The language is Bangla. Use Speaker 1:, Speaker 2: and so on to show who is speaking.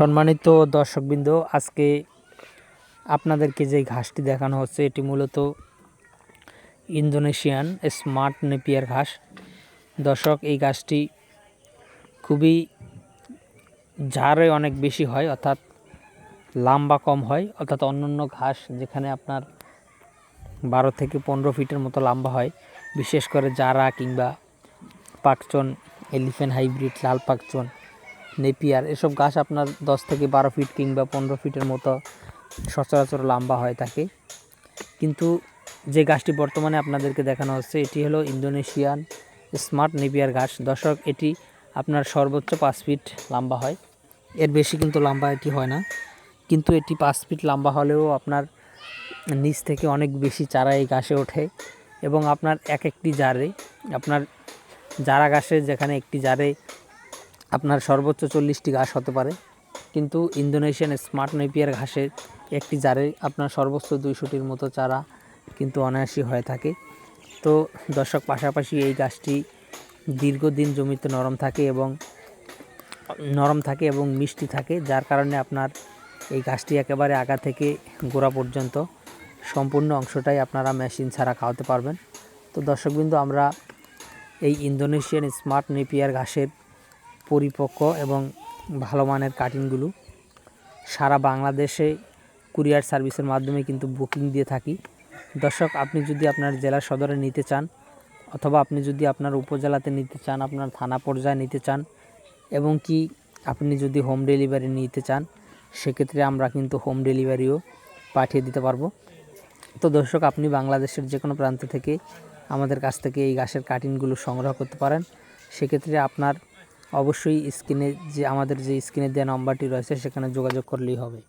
Speaker 1: সম্মানিত দর্শকবৃন্দ, আজকে আপনাদেরকে যে ঘাসটি দেখানো হচ্ছে, এটি মূলত ইন্দোনেশিয়ান স্মার্ট নেপিয়ার ঘাস। দর্শক, এই ঘাসটি খুবই ঝাড়ে অনেক বেশি হয়, অর্থাৎ লম্বা কম হয়, অর্থাৎ অন্যান্য ঘাস যেখানে আপনার বারো থেকে পনেরো ফিটের মতো লম্বা হয়। বিশেষ করে জারা কিংবা পাকচন, এলিফ্যান্ট হাইব্রিড, লাল পাকচন নেপিয়ার, এসব গাছ আপনার দশ থেকে বারো ফিট কিংবা পনেরো ফিটের মতো সচরাচর লম্বা হয় থাকে। কিন্তু যে গাছটি বর্তমানে আপনাদেরকে দেখানো হচ্ছে, এটি হলো ইন্দোনেশিয়ান স্মার্ট নেপিয়ার ঘাস দর্শক, এটি আপনার সর্বোচ্চ পাঁচ ফিট লম্বা হয়। এর বেশি কিন্তু লম্বা এটি হয় না। কিন্তু এটি পাঁচ ফিট লম্বা হলেও আপনার নিচ থেকে অনেক বেশি চারা এই গাছে ওঠে এবং আপনার এক একটি জারে, আপনার জারা গাছে যেখানে একটি জারে আপনার সর্বোচ্চ চল্লিশটি ঘাস হতে পারে। কিন্তু ইন্দোনেশিয়ান স্মার্ট নেপিয়ার ঘাসে একটি জারে আপনার সর্বোচ্চ দুইশোটির মতো চারা কিন্তু অনায়াসই হয়ে থাকে। তো দর্শক, পাশাপাশি এই গাছটি দীর্ঘদিন জমিতে নরম থাকে এবং নরম থাকে এবং মিষ্টি থাকে, যার কারণে আপনার এই গাছটি একেবারে আগা থেকে গোড়া পর্যন্ত সম্পূর্ণ অংশটাই আপনারা মেশিন ছাড়া খাওয়াতে পারবেন। তো দর্শকবিন্দু, আমরা এই ইন্দোনেশিয়ান স্মার্ট নেপিয়ার ঘাসের পরিপক্ক এবং ভালো মানের কাটিংগুলো সারা বাংলাদেশে কুরিয়ার সার্ভিসের মাধ্যমে কিন্তু বুকিং দিয়ে থাকি। দর্শক, আপনি যদি আপনার জেলা সদরে নিতে চান অথবা আপনি যদি আপনার উপজেলাতে নিতে চান, আপনার থানা পর্যায়ে নিতে চান এবং কি আপনি যদি হোম ডেলিভারি নিতে চান, সেক্ষেত্রে আমরা কিন্তু হোম ডেলিভারিও পাঠিয়ে দিতে পারব। তো দর্শক, আপনি বাংলাদেশের যে কোনো প্রান্ত থেকে আমাদের কাছ থেকে এই গাছের কাটিংগুলো সংগ্রহ করতে পারেন। সেক্ষেত্রে আপনার অবশ্যই স্ক্রিনে যে আমাদের যে স্ক্রিনে দেওয়া নম্বরটি রয়েছে সেখানে যোগাযোগ করলেই হবে।